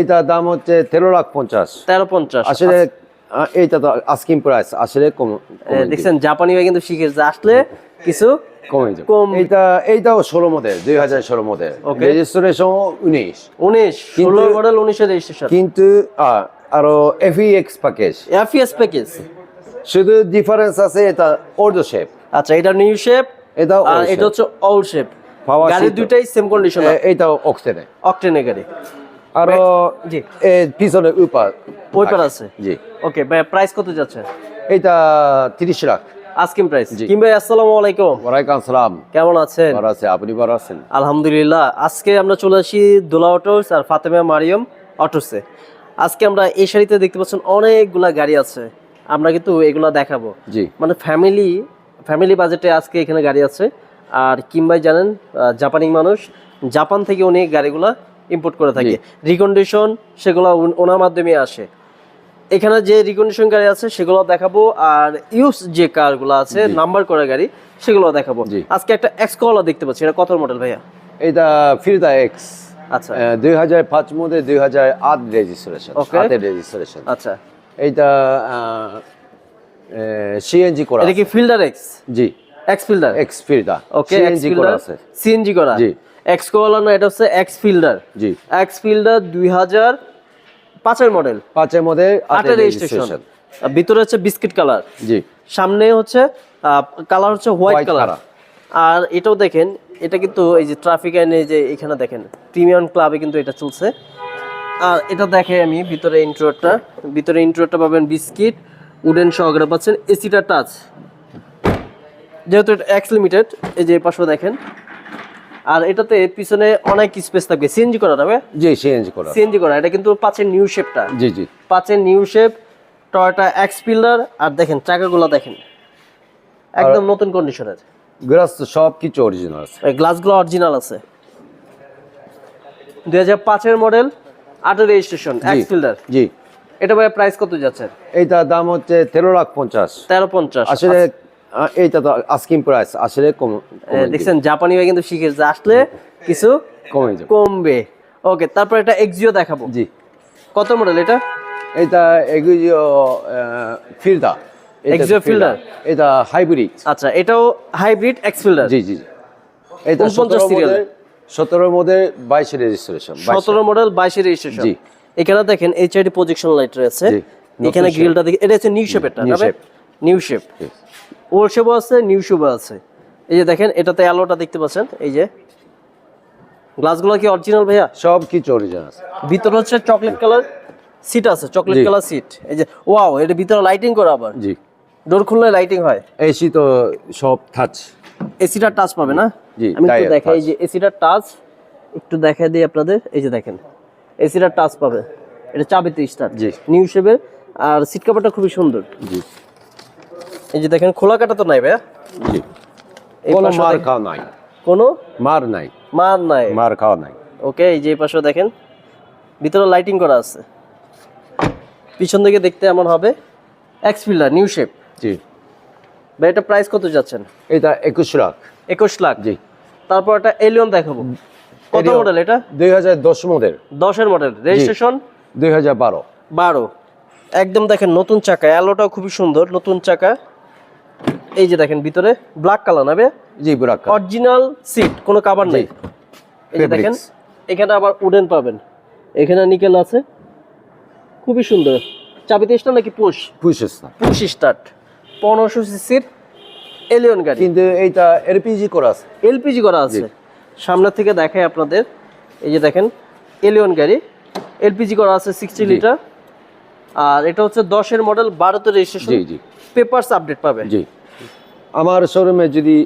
এইটার দাম হচ্ছে তেরো লাখ পঞ্চাশ। তেরো পঞ্চাশ। আসলে এইটা তো আস্কিং প্রাইস আসলে কম দেখছেন জাপানি ভাই কিন্তু শিখেছে আসলে কিছু কমে যাবে। কম। এইটা এইটাও ষোলো মডেল দুই হাজার ষোলো মডেল. রেজিস্ট্রেশন উনিশ। উনিশ ষোলো মডেল রেজিস্ট্রেশন কিন্তু আরও এফইএক্স প্যাকেজ এফিএস প্যাকেজ শুধু ডিফারেন্স আছে এটা ওর্ডো শেপ আচ্ছা এটা নিউ শেপ এটা এটা হচ্ছে অল শেপ গাড়ি। দুইটাই সেম কন্ডিশন এইটাও অক্সেনে অকটেনে গাড়ি। আরও জি। পিছনে উপার। ওইপার আছে? জি। ওকে ভাই প্রাইস কত যাচ্ছে? এইটা তিরিশ লাখ। Asking price. কিংবা আসসালামু আলাইকুম। ওয়ালাইকুম আসসালাম। কেমন আছেন? ভালো আছে আপনি ভালো আছেন? আলহামদুলিল্লাহ। আজকে আমরা চলে আসি দোলা অটোস আর ফাতেমা মারিয়ম অটোসে আজকে আমরা এই শাড়িতে দেখতে পাচ্ছেন অনেকগুলা গাড়ি আছে। আমরা কিন্তু এগুলা দেখাবো। জি। মানে ফ্যামিলি ফ্যামিলি বাজেটে আজকে এখানে গাড়ি আছে। আর কিংবাই জানেন জাপানি মানুষ। জাপান থেকে উনি গাড়িগুলা ইম্পোর্ট করে থাকে। রিকন্ডিশন সেগুলো ওনার মাধ্যমে আসে। এখানে যে রিকন্ডিশন গাড়ি আছে সেগুলো দেখাবো। আর ইউজ যে কারগুলো আছে নাম্বার করা গাড়ি সেগুলো দেখাবো। আজকে একটা এক্সকলা দেখতে পাচ্ছি। এটা কত মডেল ভাইয়া? এটা ফিরদা এক্স আচ্ছা। দুই হাজার পাঁচ মধ্যে দুই হাজার আট রেজিস্ট্রেশন. আটের রেজিস্ট্রেশন আচ্ছা। এইটা সিএনজি করা এটা কি Fielder X G. X Fielder X ফিরদা okay X CNG করা আছে। সিএনজি করা। জি। এক্স কোলা না এটা হচ্ছে X Fielder G. X Fielder দুই হাজার পাঁচের মডেল পাঁচের মধ্যে আটের রেজিস্ট্রেশন ভিতরে হচ্ছে বিস্কিট কালার জি। সামনে হচ্ছে কালার হচ্ছে হোয়াইট কালার আর এটাও দেখেন এটা কিন্তু এই যে ট্রাফিক আইনে যে এখানে দেখেন প্রিমিয়াম ক্লাবে কিন্তু এটা চলছে। আর এটা দেখে আমি ভিতরে ইন্ট্রোটা ভিতরে ইন্ট্রোটা পাবেন বিস্কিট উডেন সহকারে পাচ্ছেন এসিটা টাচ যেহেতু এটা এক্স লিমিটেড এই যে পাশে দেখেন। আর এটাতে পিছনে অনেক স্পেস থাকবে। সিএনজি করা যাবে জি সিএনজি করা। সিএনজি করা এটা কিন্তু পাঁচের নিউ শেপটা জি জি। পাঁচের new shape Toyota X Fielder আর দেখেন চাকাগুলো দেখেন। একদম নতুন কন্ডিশনের গ্রাস তো সব কিছু অরিজিনাল আছে। এই গ্লাসগুলো অরিজিনাল আছে। দুই হাজার পাঁচের মডেল আটের রেজিস্ট্রেশন এক্স ফিল্ডার জি। এটা ভাই প্রাইস কত যাচ্ছে? এইটার দাম হচ্ছে তেরো লাখ পঞ্চাশ। তেরো পঞ্চাশ। আসলে আহ, এইটা তো আস্কিং প্রাইস আসলে কম দেখছেন জাপানি ভাই কিন্তু শিখেছে আসলে কিছু কমে যাবে কমবে। ওকে তারপর এটা এক্সিও দেখাবো। জি। কত মডেল এটা? এটা এটা Exio ফিরদা। Fielder? এটা হাইব্রিড আচ্ছা এটাও hybrid X Fielder G G. এটা 49 সতেরো serial। মধ্যে সতেরোর মধ্যে বাইশে। রেজিস্ট্রেশন সতেরো মডেল বাইশের রেজিস্ট্রেশন জি। এখানে দেখেন এইচআইডি প্রজেকশন লাইট রয়েছে। জি, এখানে গ্রিলটা দেখে এটা হচ্ছে নিউ শেপেরটা New shape। New shape old শেপও আছে নিউ শেপও আছে। এই যে দেখেন এটাতে অ্যালোটা দেখতে পাচ্ছেন এই যে। গ্লাসগুলো কি অরিজিনাল ভাইয়া? সব কিছু অরিজিনাল ভিতরে হচ্ছে চকলেট কালার সিট আছে চকলেট কালার সিট এই যে ওয়াও এটা ভিতরে লাইটিং করা আবার। জি। ডোর খুললে লাইটিং হয়। এসি তো সব টাচ এসিটা টাচ পাবে না? জি, আমি একটু দেখাই এই। যে এসিটা টাচ একটু দেখাই দিই আপনাদের। এই যে দেখেন এসিটা টাচ পাবে। এটা চাবিতে স্টার্ট জি। নিউ শেপের আর সিট কাভারটা খুবই সুন্দর। জি। এই যে দেখেন খোলা কাটা তো নাই ভাইয়া? জি। কোনো মার খাওয়া নাই। কোনো? মার নাই। মান নাই। মার খাওয়া নাই। ওকে এই যে পাশে দেখেন ভিতরে লাইটিং করা আছে। পিছন দিকে দেখতে এমন হবে। এক্স ফিল্ডার নিউ শেপ জি। ভাই এটা প্রাইস কত যাচ্ছেন? এটা একুশ লাখ। একুশ লাখ। জি। তারপর একটা এলিয়ন দেখাবো। কত মডেল এটা? দুই হাজার দশ মডেল দশের মডেল রেজিস্ট্রেশন দুই হাজার বারো। বারো। একদম দেখেন নতুন চাকা। অ্যালোটাও খুবই সুন্দর নতুন চাকা। এই যে দেখেন ভিতরে ব্ল্যাক কালার নাবে জি বুরাক অরিজিনাল সিট কোনো কাভার নেই। এই যে দেখেন এখানে আবার উডেন পাবেন। এখানে নিকেল আছে। খুবই সুন্দর। চাবিতে স্টার নাকি পুশ পুষেস না পুশ স্টার্ট পনেরোশো সিসির এলিয়ন গাড়ি। কিন্তু এইটা এলপিজি করা আছে। এলপিজি করা আছে। সামনে থেকে দেখাই আপনাদের। এই যে দেখেন এলিয়ন গাড়ি। এলপিজি করা আছে সিক্সটি লিটার আর এটা হচ্ছে দশের মডেল বারোতে রেজিস্ট্রেশন জি জি। পেপারস আপডেট পাবে জি। আমার শোরুমে যদি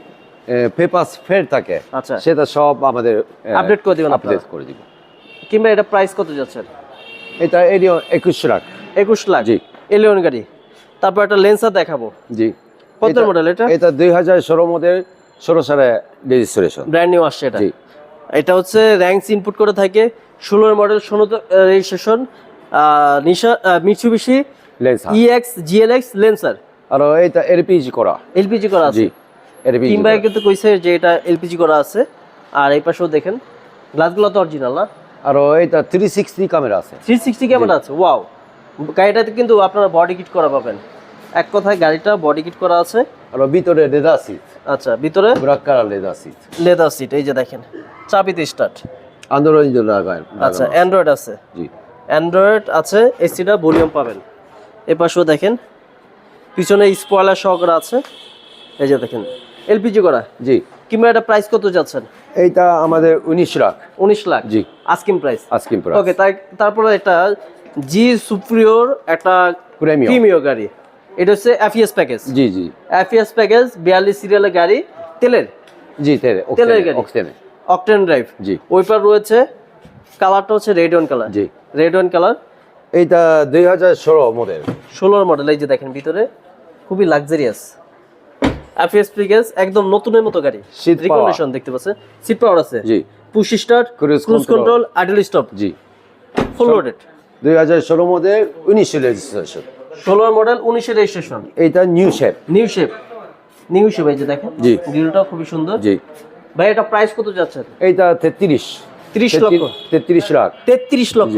পেপার ফের থাকে আচ্ছা। সেটা সব আমাদের আপডেট করে দিবেন আপডেট করে দিব। কিংবা এটা প্রাইস কত যাচ্ছে? এটা এরিয়া একুশ লাখ। একুশ লাখ? জি। এলিয়ন গাড়ি। তারপর একটা লেন্সার দেখাবো। জি। কত মডেল এটা? এটা দুই হাজার ষোলো মডেল ষোলো সালে রেজিস্ট্রেশন ব্র্যান্ড নিউ আসছে এটা? জি। এটা হচ্ছে র্যাঙ্কস ইনপুট করে থাকে ষোলোর মডেল ষোলোতে রেজিস্ট্রেশন নিশা Mitsubishi Lancer EX GLX Lancer আর এটা এলপিজি করা। এলপিজি করা আছে। এলপিজি কিংবা কিন্তু কইছে যে এটা এলপিজি করা আছে। আর এই পাশেও দেখেন গ্লাসগুলো তো অরিজিনাল না? আর এটা থ্রি সিক্সটি ক্যামেরা আছে। থ্রি সিক্সটি ক্যামেরা আছে ওয়াও গাড়িটাতে কিন্তু আপনারা বডি কিট করা পাবেন। এক কথায় গাড়িটা বডি কিট করা আছে। আর ভিতরে লেদার সিট আচ্ছা ভিতরে? Black colour leather seat leather seat এই যে দেখেন চাবিতে স্টার্ট আন্দোলন লাগায় আচ্ছা অ্যান্ড্রয়েড আছে। জি। অ্যান্ড্রয়েড আছে এসিটা ভলিউম পাবেন। এ পাশেও দেখেন পিছনে স্পয়লার সহকারে আছে। এই যে দেখেন এলপিজি করা। জি। কিংবা এটা প্রাইস কত যাচ্ছেন? এইটা আমাদের উনিশ লাখ। উনিশ লাখ। জি। Asking price asking price okay তাই তারপরে এটা জি সুপ্রিয়র একটা প্রিমিয়র গাড়ি। এটা হচ্ছে FS package G G. FS package বিয়াল্লিশ সিরিয়ালের গাড়ি তেলের। জি তেলে তেলের গাড়ি। অকটেন ড্রাইভ জি। ওইপার রয়েছে কালারটা হচ্ছে রেড ওয়ান কালার জি। রেড ওয়ান কালার এইটা দুই হাজার ষোলো মডেল ষোলোর মডেল এই যে দেখেন ভিতরে। খুবই লাক্সারিয়াস এফএস প্যাকেজ একদম নতুনের মতো গাড়ি। Power। রিকন্ডিশন দেখতে পাচ্ছেন। সিট পাওয়ার আছে। জি। Push start cruise control idle stop জি। ফুল লোডেড দুই হাজার ষোলো মডেল উনিশ রেজিস্ট্রেশন ষোলোর মডেল উনিশের রেজিস্ট্রেশন এইটা new shape new shape new shape এই যে দেখেন। জি। গ্রিলটাও খুবই সুন্দর। জি। ভাই এটা প্রাইস কত যাচ্ছে? এইটা তেত্রিশ। 30 লক্ষ। তেত্রিশ লাখ। তেত্রিশ লক্ষ।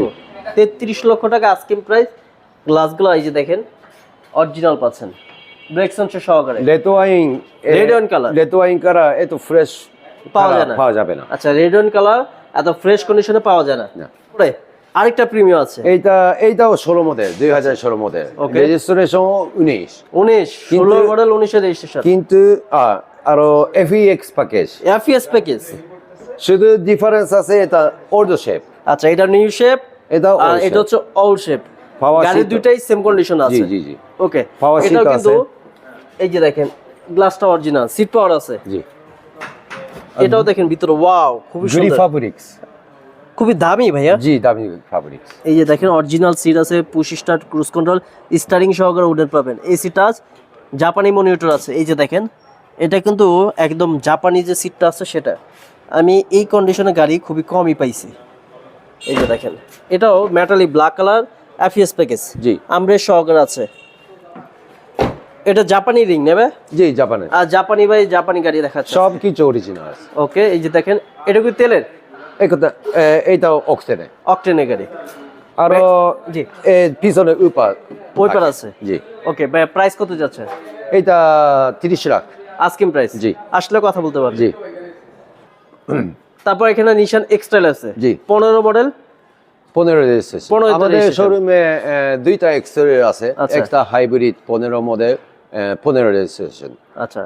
তেত্রিশ লক্ষ টাকা আজকে প্রাইস গ্লাসগুলো এই যে দেখেন অরিজিনাল পাচ্ছেন। ব্রেক সেন্সর সহকারে লেটোয়াইং Red wine color। লেটোয়াইং করা এত ফ্রেশ পাওয়া যায় না। পাওয়া যাবে না। আচ্ছা রেড ওয়ান কালার এত ফ্রেশ কন্ডিশনে পাওয়া যায় না। আরেকটা প্রিমিয়াম আছে। এইটা এইটাও ষোলো মডেল দুই হাজার ষোলো মডেল. রেজিস্ট্রেশন উনিশ। উনিশ ষোলো মডেল উনিশের রেজিস্ট্রেশন কিন্তু আরও এফইএক্স প্যাকেজ এফিএস প্যাকেজ শুধু ডিফারেন্স আছে এটা ওর্ডো শেপ আচ্ছা এটা নিউ শেপ এটা এটা হচ্ছে অল শেপ Seat। দুইটাই সেম কন্ডিশন আছে। জি জি। ওকে আছে। কিন্তু এই যে দেখেন গ্লাসটা অরিজিনাল সিট পাওয়ার আছে। জি। এটাও দেখেন ভিতরে ওয়াও খুবই সুন্দর। ফ্যাব্রিক্স খুবই দামি ভাইয়া। জি দামি ফ্যাব্রিক্স এই যে দেখেন অরিজিনাল সিট আছে push start cruise control steering সহকারে উডেন পাবেন। এসি টাচ জাপানি মনিটর আছে। এই যে দেখেন এটা কিন্তু একদম জাপানি যে সিটটা আছে সেটা। আমি এই কন্ডিশনে গাড়ি খুবই কমই পাইছি। এই যে দেখেন এটাও মেটালি ব্ল্যাক কালার এফিএস প্যাকেজ জি। আমরের সহকারে আছে। এটা জাপানি রিং নেবে জি জাপানের। আর জাপানি ভাই জাপানি গাড়ি দেখাচ্ছে। সব কিছু অরিজিনাল ওকে এই যে দেখেন এটা কি তেলের? এই কথা এইটাও অক্সিজেনে অকটেনের গাড়ি। আরও জি। এ পিছনে উপর ওইপার আছে? জি। ওকে ভাই প্রাইস কত যাচ্ছে? এইটা তিরিশ লাখ। আস্কিং প্রাইস জি। আসলে কথা বলতে পারবে। জি। তারপর এখানে নিশান এক্সট্রাল আছে। জি। পনেরো মডেল পনেরো রেজিস্ট্রেশন আমাদের শোরুমে দুইটা এক্সটেরিয়র আছে। আচ্ছা। একটা হাইব্রিড পনেরো মডেল পনেরো রেজিস্ট্রেশন আচ্ছা।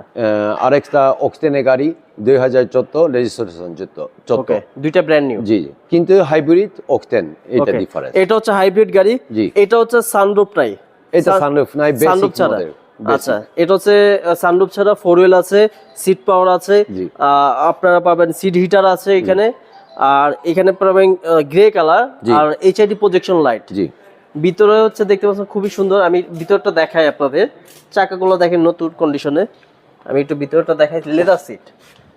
আর একটা অক্সিজেনের গাড়ি দুই হাজার চোদ্দ রেজিস্ট্রেশন চোদ্দ চোদ্দ। দুইটা ব্র্যান্ড নিউ জি কিন্তু হাইব্রিড অক্সিজেন এটা ডিফারেন্স এটা হচ্ছে হাইব্রিড গাড়ি জি। এটা হচ্ছে সানরুফ নাই। এটা সানরুফ নাই সানরুফ ছাড়া। আচ্ছা এটা হচ্ছে সানরুফ ছাড়া ফোর হুইল আছে সিট পাওয়ার আছে আপনারা পাবেন সিট হিটার আছে এখানে। আর এখানে পাবেন গ্রে কালার। আর এইচআইডি প্রজেকশন লাইট জি। ভিতরে হচ্ছে দেখতে পাচ্ছেন খুবই সুন্দর আমি ভিতরটা দেখাই আপনাদের। চাকাগুলো দেখেন নতুন কন্ডিশনে আমি একটু ভিতরটা দেখাই লেদার সিট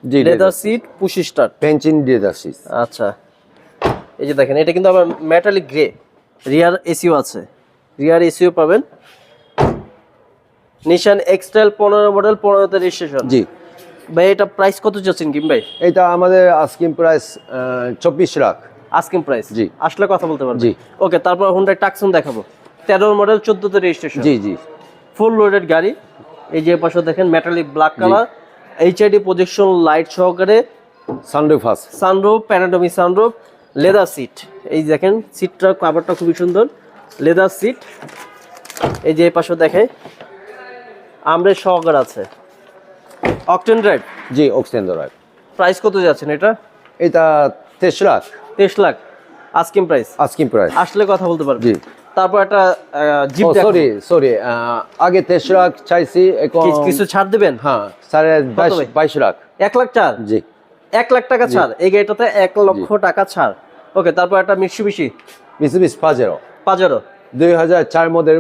জি লেদার সিট পুশ স্টার্ট পেন্সিন লেদার সিট আচ্ছা। এই যে দেখেন এটা কিন্তু আবার মেটালিক গ্রে রিয়ার এসিও আছে। রিয়ার এসিও পাবেন। নিশান এক্সটাইল পনেরো মডেল পনেরোতে রেজিস্ট্রেশন জি। ভাই এটা প্রাইস কত চাচ্ছেন কিম ভাই? এটা আমাদের আস্কিং প্রাইস চব্বিশ লাখ। আস্কিং প্রাইস জি। আসলে কথা বলতে পারবেন। জি। ওকে তারপর হুন্ডাই টাকসন দেখাবো। তেরো model চোদ্দোতে registration G G. Full loaded গাড়ি। এই যে পাশে দেখেন metallic black colour HID projection light সহকারে। সানরুফ আছে। Sunroof panoramic sunroof leather seat এই দেখেন সিটটার কাভারটা খুবই সুন্দর। লেদার সিট এই যে পাশে দেখে আমরের সহকার আছে। অকটেন ড্রাইভ জি অক্সিজেন ড্রাইভ প্রাইস কত যাচ্ছেন এটা? এটা তেইশ লাখ। তেইশ lakh. Asking price asking price আসলে কথা বলতে পারবে। জি। তারপর একটা জিপ সরি সরি আগে তেইশ লাখ চাইছি এখন কিছু ছাড় দিবেন? হ্যাঁ সাড়ে বাইশ বাইশ লাখ। এক লাখ চার জি। এক লাখ টাকা ছাড়? এই গাড়িটাতে এক লক্ষ টাকা ছাড়। ওকে তারপর একটা মিটসুবিশি মিসিবিস পাজেরো পাজারো দুই হাজার চার মডেল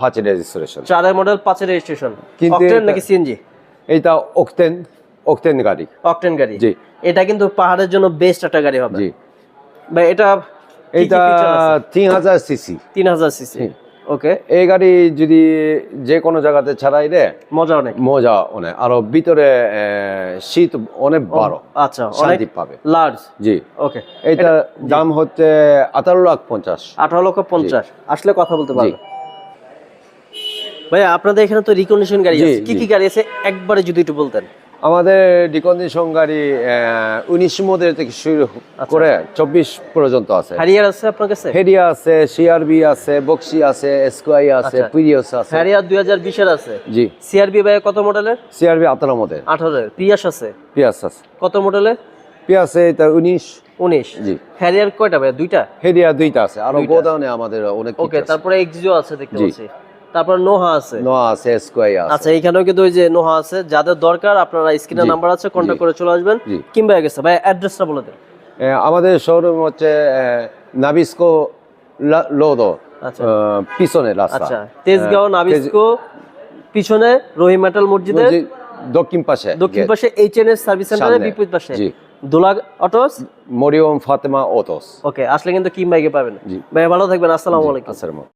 পাঁচ রেজিস্ট্রেশন চারের মডেল পাঁচের রেজিস্ট্রেশন কিন্তু নাকি সিএনজি এইটা অক্টেন অক্টেন গাড়ি। অক্টেন গাড়ি। জি। এটা কিন্তু পাহাড়ের জন্য বেস্ট একটা গাড়ি হবে। জি। ভাই এটা এইটা তিন হাজার সিসি তিন হাজার সিসি ওকে এই গাড়ি যদি যে কোনো জায়গাতে ছাড়াই রে মজা অনেক। মজা অনেক। আরও ভিতরে শীত অনেক বড়। আচ্ছা অনেক শান্তি পাবে। লার্জ জি। ওকে এটা দাম হচ্ছে আঠারো লাখ পঞ্চাশ। আঠারো লক্ষ পঞ্চাশ। আসলে কথা বলতে পারবে। ভাইয়া আপনাদের এখানে তো রিকন্ডিশন গাড়ি আছে। কি কি গাড়ি আছে? একবারে যদি একটু বলতেন। আমাদের ডিকন্ডিশন গাড়ি উনিশ মডেল থেকে শুরু করে চব্বিশ পর্যন্ত আছে। হ্যারিয়ার আছে আপনার কাছে? হেরিয়া আছে সিআরবি আছে বক্সি আছে স্কোয়াই আছে আচ্ছা। প্রিয়স আছে। হ্যারিয়ার দুই হাজার বিশের আছে? জি। সিআরবি ভাইয়া কত মডেলের? সিআরবি আঠারো মডেল আঠারোর পিয়াস আছে? পিয়াস আছে। কত মডেলের? পিয়াস এটা উনিশ। উনিশ। জি। হ্যারিয়ার কয়টা ভাইয়া? দুইটা? হেরিয়া দুইটা আছে। আরও। গোদাউনে আমাদের অনেক ওকে তারপরে এক্সিও আছে দেখতে পাচ্ছি। তারপর নোহা আছে। নোয়া আছে স্কোয়াই আছে। আচ্ছা এখানেও কিন্তু ওই যে নোহা আছে। যাদের দরকার আপনারা স্ক্রিনে নাম্বার আছে কন্ট্যাক্ট করে চলে আসবেন। কিংবা গেছে ভাই অ্যাড্রেসটা বলে দেন। আমাদের শোরুম হচ্ছে নাবিস্কো লোদো। আচ্ছা। পিছনে রাস্তা। আচ্ছা তেজগাঁও নাবিস্কো পিছনে রহিম মেটাল মসজিদের দক্ষিণ পাশে। দক্ষিণ পাশে এইচ এন এস সার্ভিস সেন্টারের বিপরীত পাশে। Dola autos? Mariam Fatema autos okay আসলে কিন্তু কিম বাইকে পাবেন। ভাই ভালো থাকবেন। আসসালামু আলাইকুম। আসসালামু